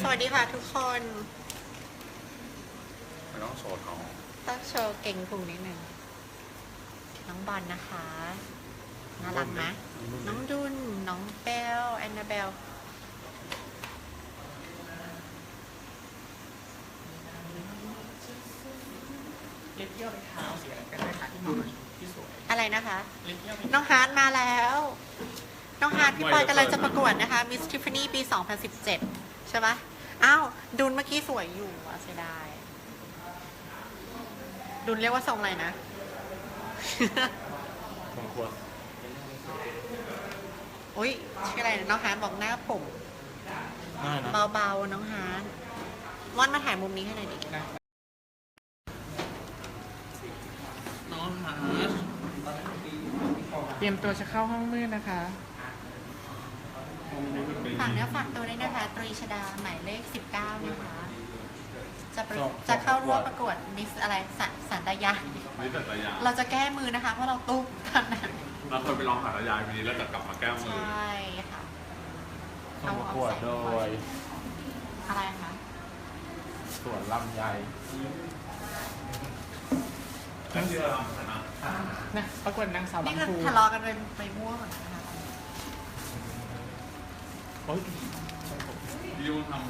สวัสดีค่ะทุกคนไม่ต้องโชว์ท้องต้องโชว์เก่งพุงนิดนึงน้องบอลนะคะน่ารักไหมน้องดุนน้องเบลแอนนาเบลเล็บเยี่ยวไปเท้าสีอะไรก็ได้ค่ะที่เหมาะที่สวยอะไรนะคะเล็บเยี่ยวไปน้องฮาร์ดมาแล้ว น้องฮาร์ดพี่ปอยกำลังจะประกวดนะคะ Miss Tiffany ปี 2017 ใช่ปะอ้าวดุนเมื่อกี้สวยอยู่อะเสียดายดุนเรียกว่าทรงอะไรนะคงควรอุ้ยชื่ออะไรนะน้องฮาร์ดบอกหน้าผม น่านะเบาๆน้องฮาร์ดม่อนมาถ่ายมุมนี้ให้หน่อยดินะน้องหาเตรียมตัวจะเข้าห้องมืดนะคะ ฝากเนื้อฝากตัวด้วยนะคะ ตรีชดาหมายเลข 19 นะคะ จะประจะเข้าร่วมประกวดมิสอะไรสันสันตยายนี่แต่ตายางเราจะแก้มือนะคะ เพราะเราตุ๊บตอนนั้นเราเคยไปลองหาตายางวันนี้แล้วจะกลับมาแก้ใชมือ่ค่ะส่งประกวดโดยอะไรคะสวนลำไยนั่นคือเราชนะ นะประกวดนางสาวบานี่งคือปูทะเลาะกันไปไปมั่วหมดนะคะ โอ้ยดิวทำ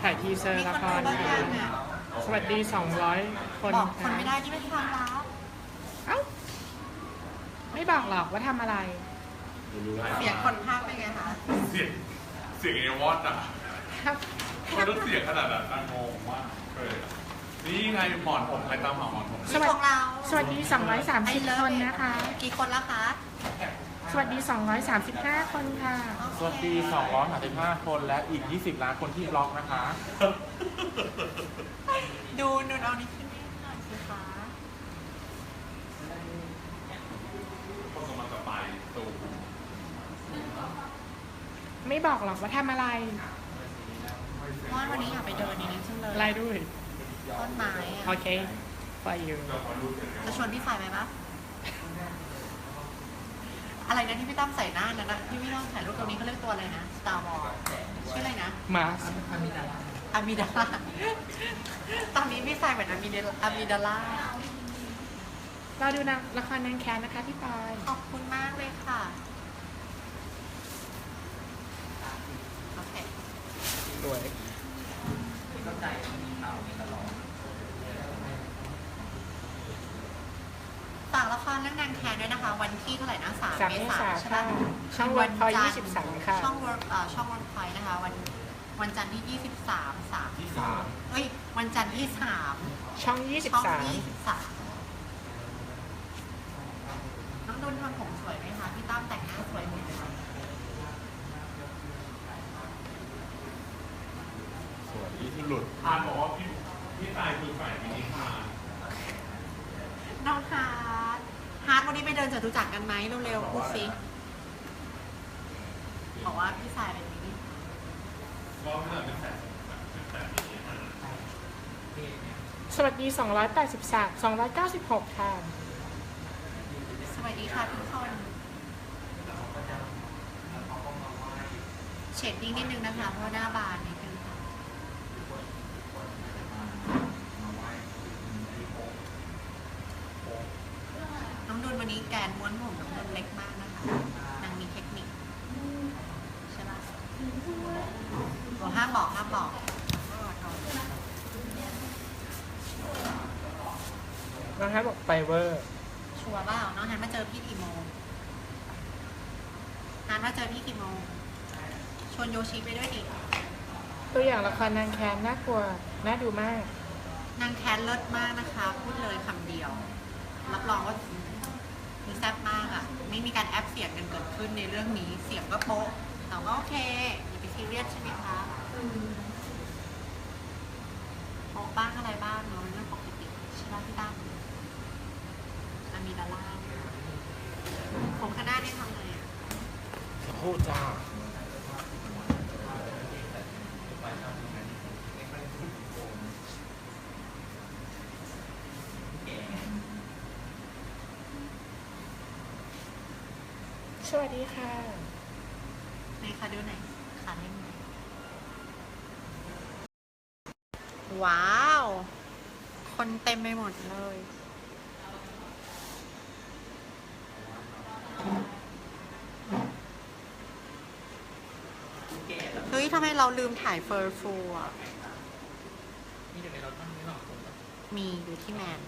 ถ่ายทีเซอมีร์ละคนครู้รบ้างยังอะสวัสดี 200 คนบอกคนค่ะไม่ได้ที่ไม่ทำแล้วเอ้า ไม่บอกหรอกว่าทำอะไรเสียงคนภาคเป็นไงคะเสียงเสียงเอวอตอะครับมันต้องเสียงขนาดนั้นอะงงมากเลยอะนี่ไงหมอนผมใครตามหาหมอนผมสวัสดี ของเราสวัสดี230คนนะคะ กี่คนแล้วคะส วัสดี 235 คนค่ะ สวัสดี 235 คนและอีก 20 ล้านคนที่บล็อกนะคะ ดูนูนเอานี่ขึ้นให้หน่อยสิคะคนกำลังจะไปตูไม่บอกหรอกว่าทำอะไร ม่อนวันนี้อยากไปเดินในนี้จังเลยอะไรด้วย ต้นไม้โออะเค for you จะชวนพี่ฝ่ายไหมปะ อะไรนะที่พี่ตั้มใส่หน้านั้นนะที่พี่ตั้มถ่ายรูปตรงนี้เขาเรียกตัวอะไรนะ Star Wars ชื่ออะไรนะมาสอามิดาล่าตอนนี้พี่ใส่เหมือนอามิเดลอามิดาล่าเราดูนางละครนางแคนนะคะพี่ปอยขอบคุณมากเลยค่ะโอเค สวย ฝากละครเรื่องนางแคนด้วยนะคะ วันที่เท่าไหร่นะสามสามเมเมษาษาใช่ค่ะปะช่องวันพอยี่สิบสามค่ะ ช่อง work เอ่อช่องวันพอยนะคะ วันวันจันทร์ที่ยี่สิบสามสามที่สามเอ้ยวันจันทร์ที่สามช่องยี่สิบช่องสามยี่สิบสามน้องดุนทำผมสวยไหมคะพี่ตั้มแต่งหน้าสวยไหมคะสวยที่หลุด พานบอกว่าพี่พี่ตายคือฝ่ายมินิพานน้องฮาร์ดฮาร์ดวั นนี้ไปเดินจตุจักรกันไหมเร็วๆพูดสิบอกว่าพี่สายเป็นมินิก็ไม่ได้เป็นแสนเป็นแสนมินิพานสวัสดีสองร้อยแปดสิบสามสองร้อยเก้าสิบหกค่ะ สวัสดีค่ะทุกคนเฉดดิ้งนิดนึงนะคะ เพราะหน้าบานนิดนึงค่ะ น้องดุลวันนี้แกนม้วนผมน้องดุลเล็กมากนะคะนางมีเทคนิคใช่ปะบอกห้ามบอกห้ามบอกน้องฮัทบอกไปเวอร์ ชัวร์เปล่าน้องฮันมาเจอพี่กี่โมงฮันมาเจอพี่กี่โมงชวนโยชิไปด้วยดิตัวอย่างละครนางแคนน่ากลัว น่าดูมาก นางแคนเลิศมากนะคะ พูดเลยคำเดียว รับรองว่า คือแซ่บมากอะ่ะ ไม่มีการแอปเสียงกันเกิดขึ้นในเรื่องนี้ เสียงก็โป๊ะแต่ก็โอเคอย่าไปซีเรียสใช่ไหมคะโป๊ะบ้างอะไรบ้างเนาะเรื่องปกติใช่ไหมพี่ตั้มอามีดาล่าผมข้างหน้านี่ทำไงอะพูดจ้า ดีค่ะไหนคะดูหน่อยขาเล่นไหนอยว้าว คนเต็มไปหมดเลยเฮ้ยทำไมเราลืมถ่ายเฟอร์ฟูอะ นี่อยู่ในรถบ้างไหมหรอมีอยู่ที่แมน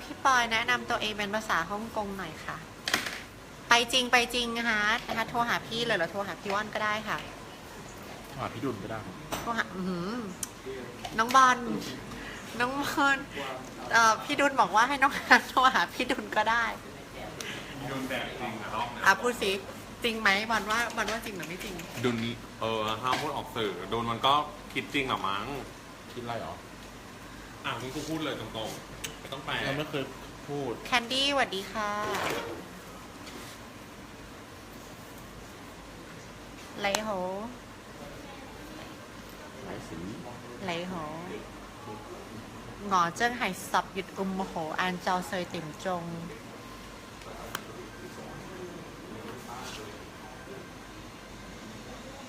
พี่ ปอยแนะนำตัวเองเป็นภาษาฮ่องกงหน่อยค่ะ ไปจริงไปจริงนะคะนะคะโทรหาพี่เลยหรือโทรหาพี่ว่านก็ได้ค่ะ หาพี่ดุลก็ได้ โทรหาอื้อหือน้องบอลน้องบอลเอ่อพี่ดุลบอกว่าให้น้องฮันโทรหาพี่ดุลก็ได้โดนแดดจริงอะรอบเนี้ยอะพูดสิจริงไหมบอลว่าบอลว่าจริงหรือไม่จริง ดุนเออห้ามพูดออกสื่อโดนมันก็คิดจริงอะมั้ง คิดอะไรหรอ อะมึงกูพูดเลยตรงๆไม่ ต้องแปลเราไม่เคยพูด แคนดี้สวัสดีค่ะ ไหลโหหลายสีไหลโห ngõ chân hải sập dịch ủng hộ an cho sơi tìm trùng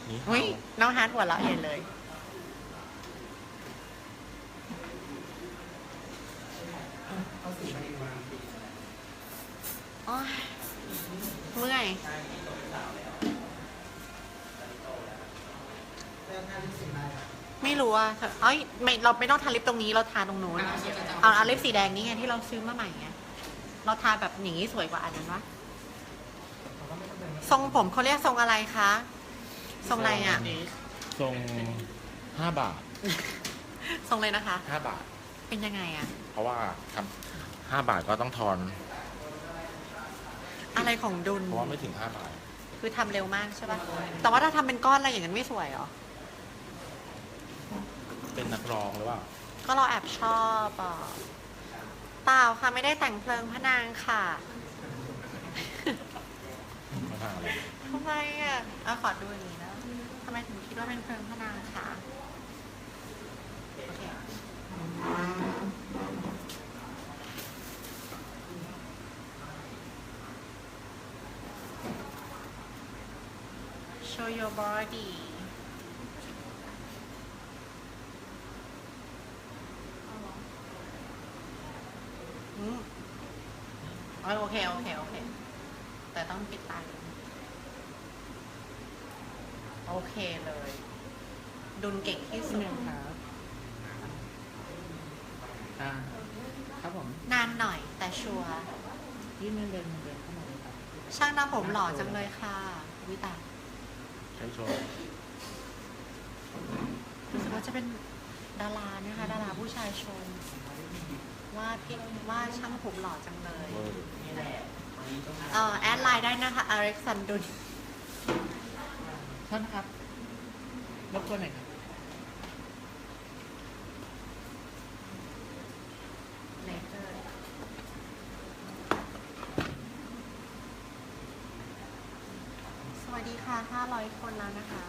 นี่หุ้ยน้องฮาร์ดหัวเราะใหญ่เลย โอ๊ย เมื่อยไม่รู้อะเอ้ยไม่เราไม่ต้องทาลิปตรงนี้เราทาตรงนู้นเอาเอาลิปสีแดงนี้ไงที่เราซื้อมาใหม่ไงเราทาแบบอย่างนี้สวยกว่าอันนั้นวะทรงผมเขาเรียกทรงอะไรคะทรงอะไรอะทรงห้าบาททรงเลยนะคะห้าบาท เป็นยังไงอะ เพราะว่าทำห้าบาทก็ต้องทอน อะไรของดุล เพราะว่าไม่ถึงห้าบาทคือทำเร็วมากใช่ปะแต่ว่าถ้าทำเป็นก้อนอะไรอย่างนั้นไม่สวยเหรอ เป็นนักร้องหรือเปล่าก็เราแอบชอบอะเปล่าค่ะไม่ได้แต่งเพลิงพระนางค่ะไม่ทางอะไรทำไมอะเอาขอดูอย่างนี้นะทำไมถึงคิดว่าเป็นเพลิงพระนางคะโอเค โชว์ your body อืมอ๋อโอเค โอเค โอเค แต่ต้องปิดตาอยู่โอเคเลย ดุลเก่งที่สุด ครับอ่าครับผมนานหน่อยแต่ชัวร์ยื่นเงินเดือนเดือนเข้ามาเลยครับ ช่างหน้าผมหล่อจังเลยค่ะ วิตา ยใช้โชว์รู้สึกว่าจะเป็นดารานะคะ ดาราผู้ชายชม ว่าพี่ว่าช่างผมหล่อจังเลยเวอร์เอ่อแอดไลน์ได้นะคะอเล็กซานดุลท่านครับรบกวนหน่อยครับ เลเซอร์สวัสดีค่ะ 500 คนแล้วนะคะ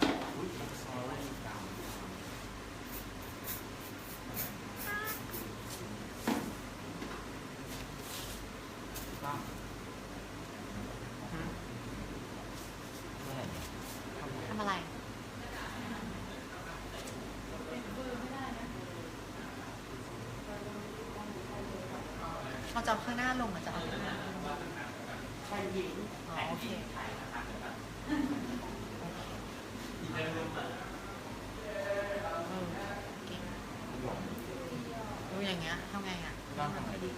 ทำอะไร เราจะเอาข้างหน้าลงหรือจะเอาข้างหน้าลงอ๋อโอเค เออเก่งดูอย่างเงี้ยทำไงอะต้องทำอะไรดี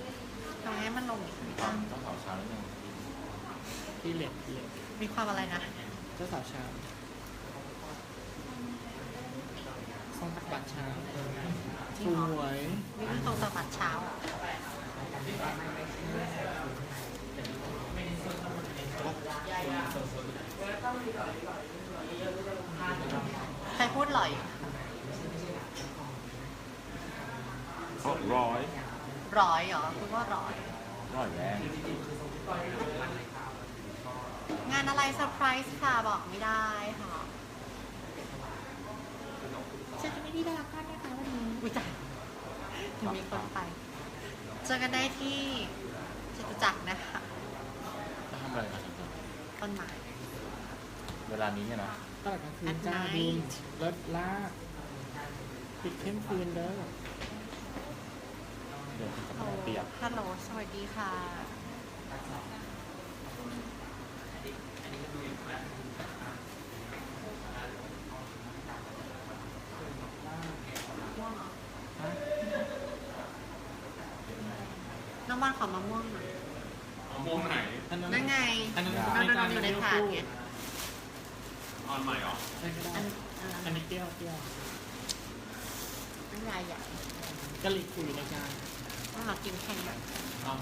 ทำไงให้มันลงอีกต้องต้องสาวเช้านิดนึงพี่เหล็กพี่เหล็กมีความอะไรนะเจ้าสาวเช้าทรงตักบาตรเช้าจสริงเหรอวยมีเพิ่งตรงตะบัดเช้าอะใคร พูดหล่อยร้อยร้อยเหรอพูดว่าร้อย ร้อยแรงงานอะไรเซอร์ไพรส์ค่ะบอกไม่ได้ค่ะเจอกันได้ที่ดาราก้อนนะคะวันนี้อุ้ยจ้ะเดี๋ยวมีคนไป เจอกันได้ที่จตุจักรนะคะจะทำอะไรกันต้นไม้เวลานี้เนี่ยนะ ตลาดกลางคืน At จ้า night บุญรถลากปิดเที่ยงคืนเด้อเดี๋ยวจะโอ้มาเปียกฮัลโหล สวัสดีค่ะ น้ำมันขอมะม่วงหน่อยเอาม่วงไหนนั่นไงอันนั้นนั่นๆอยู่ในถาดไง ออนใหม่เหรออันนี้อันอันนี้เปรี้ยวเปรี้ยวน้ำลายใหญ่กะหรี่คุยในจานต้องเรากินแค่นี้เอา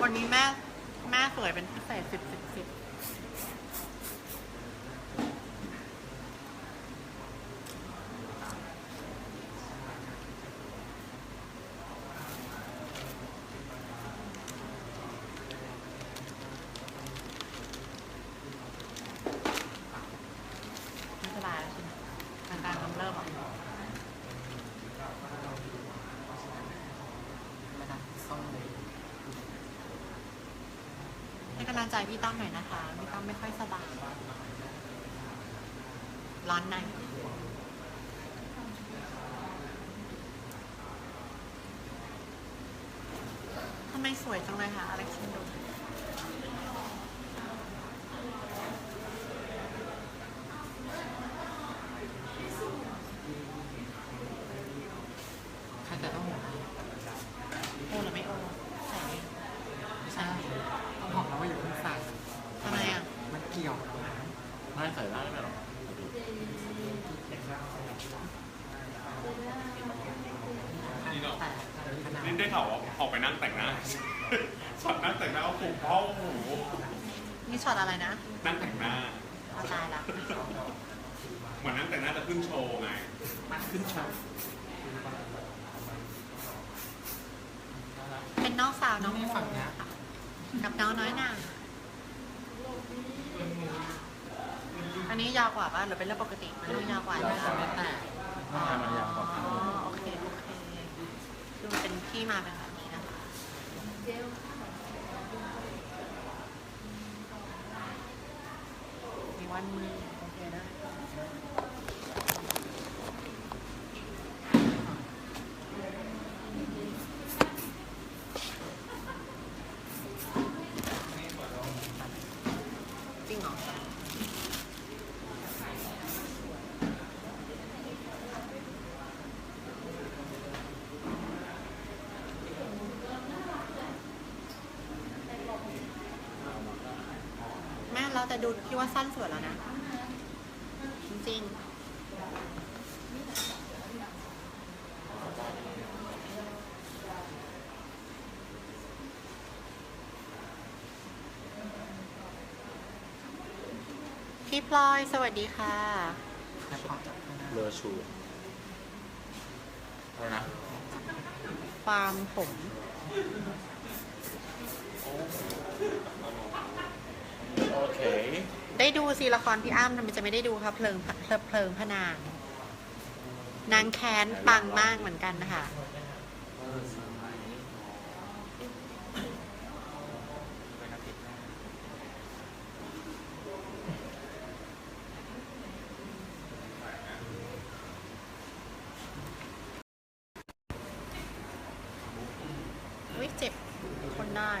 วันนี้แม่แม่สวยเป็นพิเศษสิบสิบสิบ ไม่สบายแล้วใช่ไหมอาการกำเริบอะ ใจพี่ตั้มหน่อยนะคะ พี่ตั้มไม่ค่อยสบายร้อนในทำไมสวยจังเลยคะอเล็กซานโดร ใครจะต้องหัว โอหรือไม่โอใส่ไหม ใช่ต้องหอมแล้วว่าอยู่ข้างใส่ ทำไมอะ มันเกี่ยว ไม่ใส่ได้ไหมหรอ นี่เนาะ แต่ขนาด นี่ได้ข่าวว่าออกไปนั่งแต่งหน้า ช็อตนั่งแต่งหน้าเอาผูกเป้าหู นี่ ช็อตอะไรนะนั่งแต่งหน้าเอาตายละเหมือนนั่งแต่งหน้าจะขึ้นโชว์ไงมันขึ้นชาเป็นน้องสาวน้องนี่โมฝั่งเนี้ยค่ะกับน้องน้อยหนาอันนี้ยาวกว่าป่ะหรือเป็นเรื่องปกติมันต้องยาวกว่าไม่นะแต่ไม่แต่อ๋อทำไมมันยาวกว่าโอเคโอเคคือมันเป็นที่มาเป็นแบบนี้นะคะ วันมือโอเคได้จริงเหรอแม่เราแต่ดู พี่ว่าสั้นสวยแล้วนะ จริงๆพี่พลอยสวัสดีค่ะแต่พอจับข้างหน้าเลอชูอะไรนะฟาร์มผม โอเค ได้ดูซีละครพี่อ้ำทำไมจะไม่ได้ดูคะเพลิงเพลิงเพลิงพระนาง นางแค้นปังมากเหมือนกันนะคะ อุ้ยเจ็บคนได้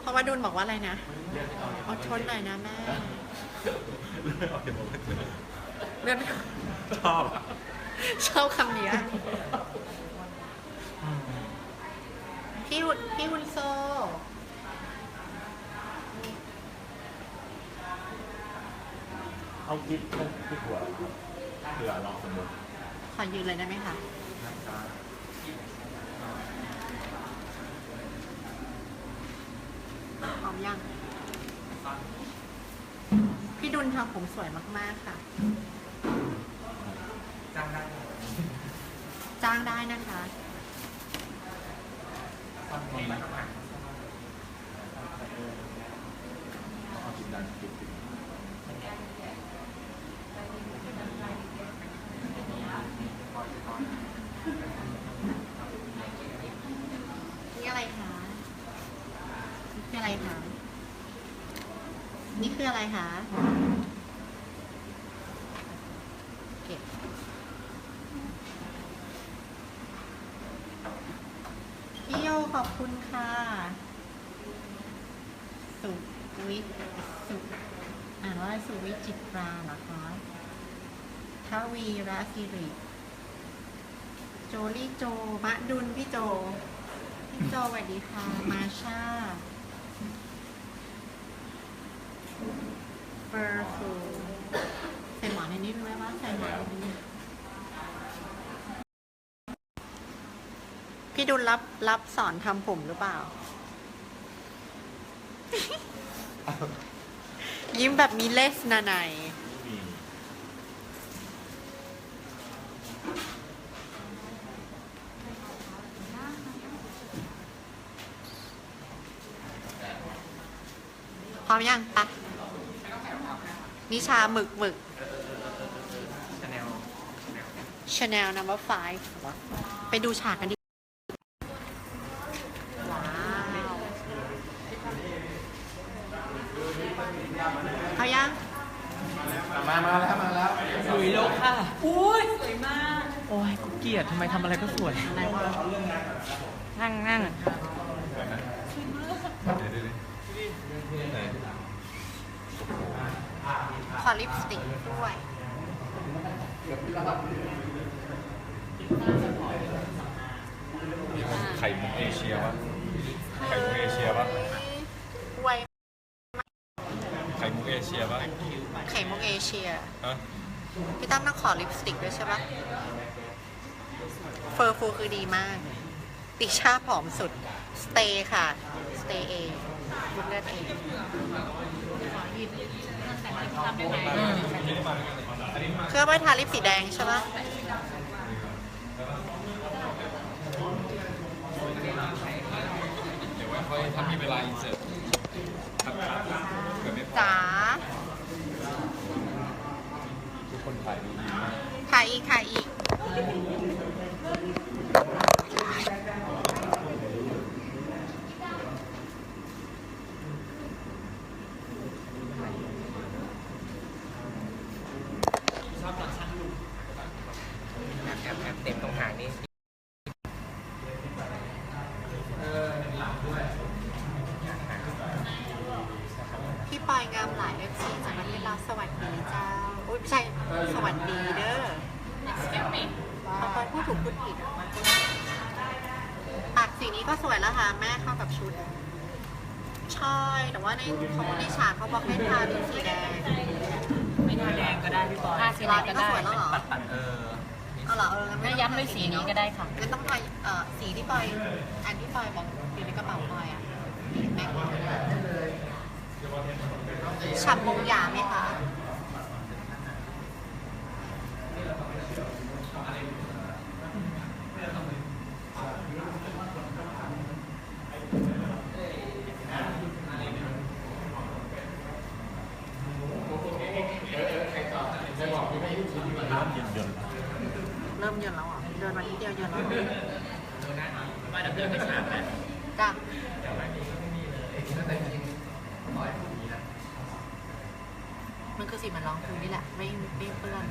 เพราะว่าดุลบอกว่าอะไรนะอดทนหน่อยนะแม่เลื่อนชอบอะชอบคำนี้อะพี่หุนพี่ฮุนโซเอากิ๊บเข้าที่หัวเผื่อลองสมมติขอยืนเลยได้ไหมคะ นะครับ พร้อมยัง พี่ดุลทำผมสวยมาก ๆ ค่ะ จ้างได้ไหมจ้างได้นะคะ ตอนนี้มันต้องอ่าน เอาจิตดันจิต คืออะไรคะ นี่ คืออะไรคะเก็บพี่โยขอบคุณค่ะ สุวิทสุอ่านว่าอะไรสุวิจิตราเหรอคะทวีราศิริ โจลี่โจมะดุลพี่โจ พี่โจสวัสดีค่ะ มาชา เฟอร์ฟูใส่หมอนในนี้รู้ไหมว่าใส่หมอนในนี้พี่ดุลรับรับสอนทำผมหรือเปล่า ยิ้มแบบมีเลสนาในพร้อมยังปะ นิชาหมึกหมึก Chanel number five ไปดูฉากกันดิ ว้าวเขายัง มามาแล้วมาแล้ว สวยโลกค่ะ อุ้ย สวยมาก โอ้ยกูเกลียดทำไมทำอะไรก็สวย อะไรวะ นั่งนั่ง ขอลิปสติกด้วย ไข่มุกเอเชียวะไข่มุกเอเชียปะไวยไข่มุกเอเชียปะไข่มุกเอเชียฮะพี่ตั้มต้องขอลิปสติกด้วยใช่ปะเฟอร์ฟูคือดีมาก ติชาผอมสุด สเตย์ค่ะ สเตย์เองบุญเลือดเอง เครื่องไว้ทาลิปสีแดงใช่ปะเดี๋ยวไว้ค่อยถ้ามีเวลาอินเสิร์ตครับครับเกิดไม่พอจ๋าทุกคนถ่ายดูดีมากถ่ายอีกถ่ายอีก ใช่สวัสดีเด้อเขาไปพูดถูกพูดผิดอะปากสีนี้ก็สวยแล้วค่ะ แม่เข้ากับชุด ใช่ แต่ว่าในเขาในฉากเขาบอกให้ทาลิปสีแดงไม่ทาแดงก็ได้พี่บอยทาสีแดงก็ได้สวยแล้วเหรอปัดปัดเออเอาเหรอเอองั้นไม่ต้องย้ำด้วยสีนี้ก็ได้ค่ะ งั้นต้องทาเอ่อสีที่ปอยอันที่ปอยบอกอยู่ในกระเป๋าปอยอะแม็กฉ่ำมงหยาไหมคะ มเย็นแล้วอะเดินมาทีเดียวเย็นแล้วมาดับเดินไปฉากนะจ้ะมันคือสีมันร้องพื้นนี่แหละ ไม่ไม่เปื้อน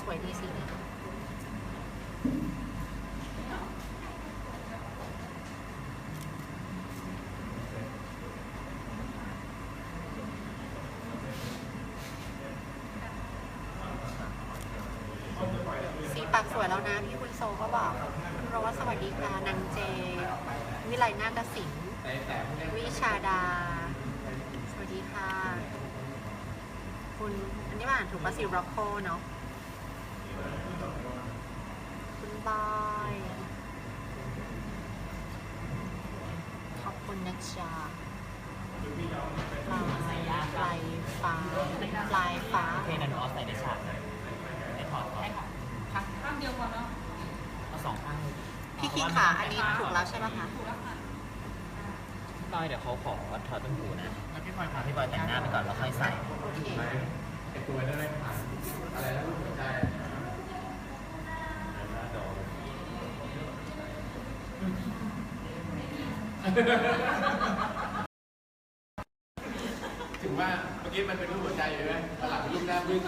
สวยดีสีนี้สี ปากสวยแล้วนะพี่คุณโซก็บอกคุณโรว่าสวัสดีค่ะนางเจ วิไลนาฏศิลป์วิชาดา สวัสดีค่ะ คุณอันนี้มาอ่านถูกปะสิร็อกโคเนาะคุณบอยขอบคุณนะจ๊ะลายลายฟ้าลายฟ้าเพลงนั้นออสใส่ในฉากนะได้ถอดถอด ข้าง เดียวพอเนาะเอาสองข้างพี่คิงขาอันนี้ถูกแล้วใช่ไหมคะบอยเดี๋ยวเขาขอถอดต้นหูนะแล้วพี่บอยพาพี่บอยแต่งหน้าไปก่อนแล้วค่อยใส่โอเคเถึงว่าเมื่อกี้มันเป็นรูปหัวใจอยู่ไหมตลับเป็นรูปหน้าบึ้ง